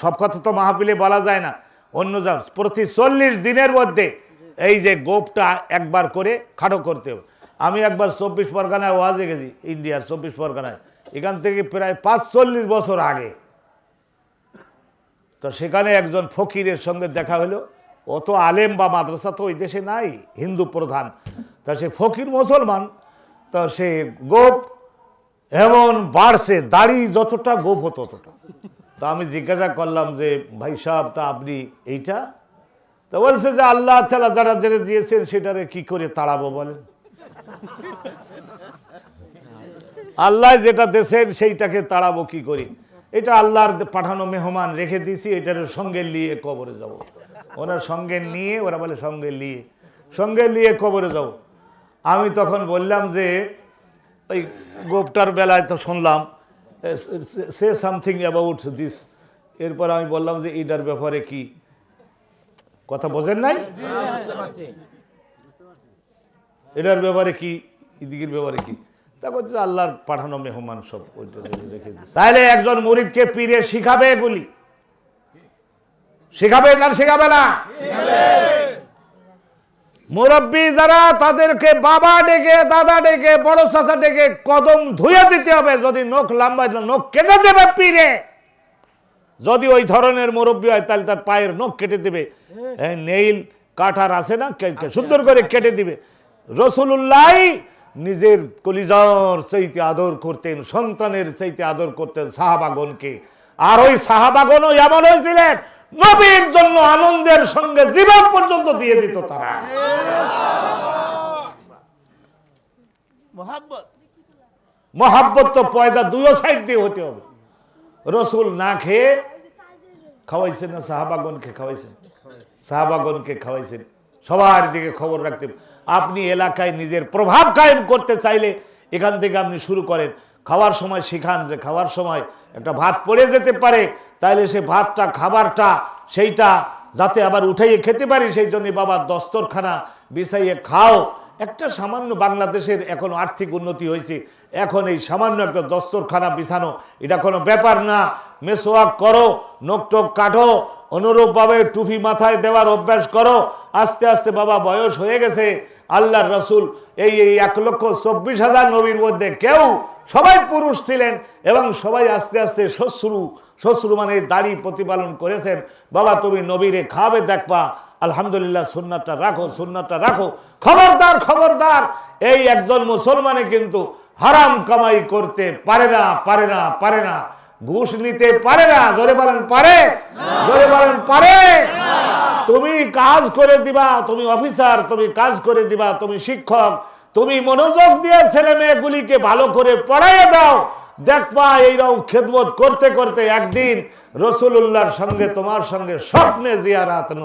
সব কথা তো মাহফিলে বলা যায় না। অন্য প্রতি চল্লিশ দিনের মধ্যে এই যে গোপটা একবার করে খাটো করতে হবে। আমি একবার চব্বিশ পরগনায় ওয়াজে গেছি ইন্ডিয়ার চব্বিশ পরগনায়। এখান থেকে প্রায় পাঁচ চল্লিশ বছর আগে। তো সেখানে একজন ফকিরের সঙ্গে দেখা হলো। অত আলেম বা মাদ্রাসা তো ওই দেশে নাই, হিন্দু প্রধান। তা সে ফকির মুসলমান, তা সে গোপ, এমন বাড়ছে, দাড়ি যতটা গোপ হতো ততটা। তা আমি জিজ্ঞাসা করলাম যে, ভাই সাহেব, তা আপনি এইটা তা বলছে যে, আল্লাহ তালা যারা জেনে দিয়েছেন, সেটারে কি করে তাড়াবো বলেন আল্লাহ যেটা দেশেন সেইটাকে তাড়াবো কি করি এটা আল্লাহর পাঠানো মেহমান রেখে দিয়েছি, এটার সঙ্গে নিয়ে কবরে যাব। ওনার সঙ্গে নিয়ে, ওরা বলে সঙ্গে নিয়ে সঙ্গে নিয়ে কবরে যাব। আমি তখন বললাম যে, ওই গোপটার বেলায় তো শুনলাম সে সামথিং অ্যাবাউট দিস এরপর আমি বললাম যে এটার ব্যাপারে কি? কথা বোঝেন নাই? এটার ব্যাপারে কি? ইদিকের ব্যাপারে কি? তা বলছে আল্লাহর পাঠানো মেহমান সব, ওইটা রেখে তাহলে একজন মুরিদকে পীরে শিখাবে এগুলি। শিখাবে না, শেখাবে না? মুরব্বী যারা তাদেরকে বাবা ডেকে, দাদা ডেকে, বড় চাচা ডেকে কদম ধুয়ে দিতে হবে, যদি নখ লম্বা নখ কেটে দেবে পীরে। যদি ওই ধরনের মুরব্বী হয়, তাহলে তার পায়ের নখ কেটে দেবে। নেইল, কাঠার আছে না? সুন্দর করে কেটে দিবে। রসুল্লাহ নিজের কলিজার চাইতে আদর করতেন, সন্তানের চাইতে আদর করতেন সাহাবাগনকে আর ওই সাহাবাগনও এমন হয়েছিলেন নবীর জন্য আনন্দের সঙ্গে জীবন পর্যন্ত দিয়ে দিত তারা। মহাব্বত। তো পয়দা দুয়ো সাইড দিয়ে হতে হবে। রসুল না খেয়ে খাওয়াইছেন না সাহাবাগনকে খাওয়াইছেন? সাহাবাগনকে খাওয়াইছেন। সবার দিকে খবর রাখতেন আপনি এলাকায় নিজের প্রভাব কায়েম করতে চাইলে এখান থেকে আপনি শুরু করেন। খাওয়ার সময় শিখান যে খাওয়ার সময় একটা ভাত পড়ে যেতে পারে, তাইলে সে ভাতটা, খাবারটা, সেইটা যাতে আবার উঠাইয়ে খেতে পারি, সেই জন্য বাবা দস্তরখানা বিছাইয়ে খাও। একটা সামান্য বাংলাদেশের এখন আর্থিক উন্নতি হয়েছে, এখন এই সামান্য একটা দস্তরখানা বিছানো, এটা কোনো ব্যাপার না। মেসোয়াক করো নোকটোক কাটো, অনুরূপভাবে টুপি মাথায় দেওয়ার অভ্যাস করো। আস্তে আস্তে বাবা বয়স হয়ে গেছে, আল্লাহর রসুল এই এই এক লক্ষ চব্বিশ হাজার নবীর মধ্যে কেউ সবাই পুরুষ ছিলেন এবং সবাই আস্তে আস্তে শ্বশ্রু শ্বশ্রু মানে দাড়ি প্রতিপালন করেছেন। বাবা, তুমি নবীরে খাবে দেখবা। আলহামদুলিল্লাহ, সুন্নাতটা রাখো সুন্নাতটা রাখো। খবরদার খবরদার। এই একজন মুসলমানে কিন্তু হারাম কামাই করতে পারে না পারে না পারে না। ঘুষ নিতে পারে না, জোরে বলেন, পারে? জোরে বলেন, পারে? তুমি কাজ করে দিবা, তুমি অফিসার, তুমি কাজ করে দিবা, তুমি শিক্ষক। তুমি মনোযোগ দিয়ে ছেলে মেয়েগুলিকে ভালো করে পড়াইয়ে দাও। দেখবা এইরকম খেদমত করতে করতে একদিন রসুল্লাহর সঙ্গে তোমার সঙ্গে স্বপ্নে জিয়ারাত